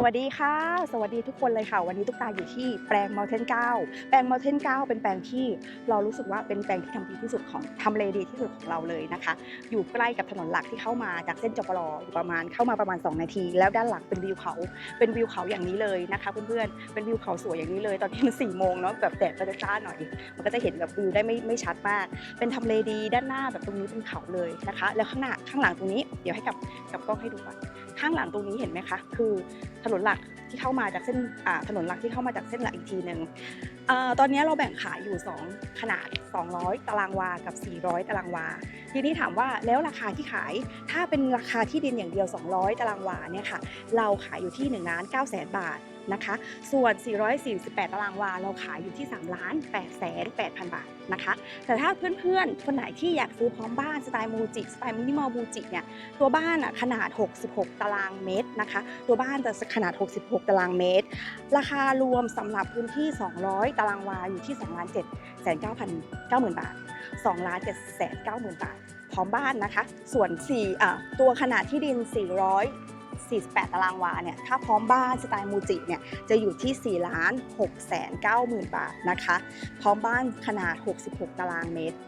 สวัสดีค่ะ สวัสดีทุกคนเลยค่ะ วันนี้ตุ๊กตาอยู่ที่แปลง Mountain 9 แปลง Mountain 9 เป็นแปลงที่เรารู้สึกว่าเป็นแปลงที่ทำดีที่สุดของทำเลดีที่สุดของเราเลยนะคะ อยู่ใกล้กับถนนหลักที่เข้ามาจากเส้นจปรอยู่ประมาณเข้ามาประมาณ 2 นาที แล้วด้านหลังเป็นวิวเขา เป็นวิวเขาอย่างนี้เลยนะคะเพื่อนๆ เป็นวิวเขาสวยอย่างนี้เลย ตอนนี้มันสี่โมงเนาะแบบแดดจะจ้าหน่อย มันก็จะเห็นแบบวิวได้ไม่ไม่ชัดมาก เป็นทำเลดีด้านหน้าแบบตรงนี้เป็นเขาเลยนะคะ แล้วข้างหน้าข้างหลังตรงนี้ เดี๋ยวให้กับกับกล้องให้ดูก่อน ข้างหลังตรงนี้เห็นไหมคะ คือถนนหลักที่เข้ามาจากเส้นถนนหลักที่เข้ามาจากเส้นหลักอีกทีหนึ่งอตอนนี้เราแบ่งขายอยู่ 2 ขนาด 200 ตารางวา กับ 400 ตารางวา ทีนี้ถามว่าแล้วราคาที่ขาย ถ้าเป็นราคาที่ดินอย่างเดียว 200 ตารางวาเนี่ยค่ะ เราขายอยู่ที่1ล้าน9แสนบาท นะคะ ส่วน 448 ตารางวา เราขายอยู่ที่ 3 ล้าน8แสน8,000บาทนะคะ แต่ถ้าเพื่อนๆ คนไหนที่อยากซื้อพร้อมบ้านสไตล์มูจิสไตล์มินิมอลมูจิเนี่ย ตัวบ้านอะขนาด 66 ตารางเมตรนะคะ ตัวบ้านจะขนาด 66 ตารางเมตร ราคารวมสำหรับพื้นที่ 200 ตารางวา อยู่ที่2ล้าน7 9 9 0 0 0บาท2ล้าน7แสน9 0 0 0 0บาท พร้อมบ้านนะคะ ส่วน4อะตัวขนาดที่ดิน 400 48 ตารางวาเนี่ยถ้าพร้อมบ้านสไตล์มูจิเนี่ยจะอยู่ที่ 4 ล้าน6แสน9หมื่นบาทนะคะ พร้อมบ้านขนาด 66 ตารางเมตร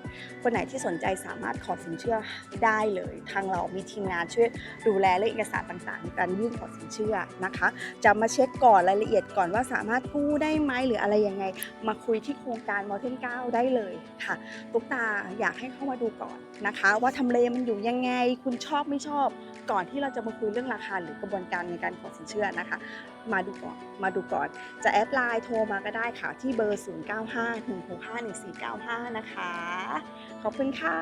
คนไหนที่สนใจสามารถขอสินเชื่อได้เลย ทางเรามีทีมงานช่วยดูแลและเอกสารต่างๆในการยื่นขอสินเชื่อนะคะ จะมาเช็คก่อนรายละเอียดก่อนว่าสามารถกู้ได้ไหมหรืออะไรยังไง มาคุยที่โครงการมอเทน9ได้เลยค่ะตุ๊กตาอยากให้เข้ามาดูก่อนนะคะ ว่าทำเลมันอยู่ยังไงคุณชอบไม่ชอบ ก่อนที่เราจะมาคุยเรื่องราคาหรือกระบวนการในการขอสินเชื่อนะคะ มาดูก่อนมาดูก่อน จะแอดไลน์โทรมาก็ได้ค่ะ ที่เบอร์ 0951651495 นะคะ ขอบคุณค่ะ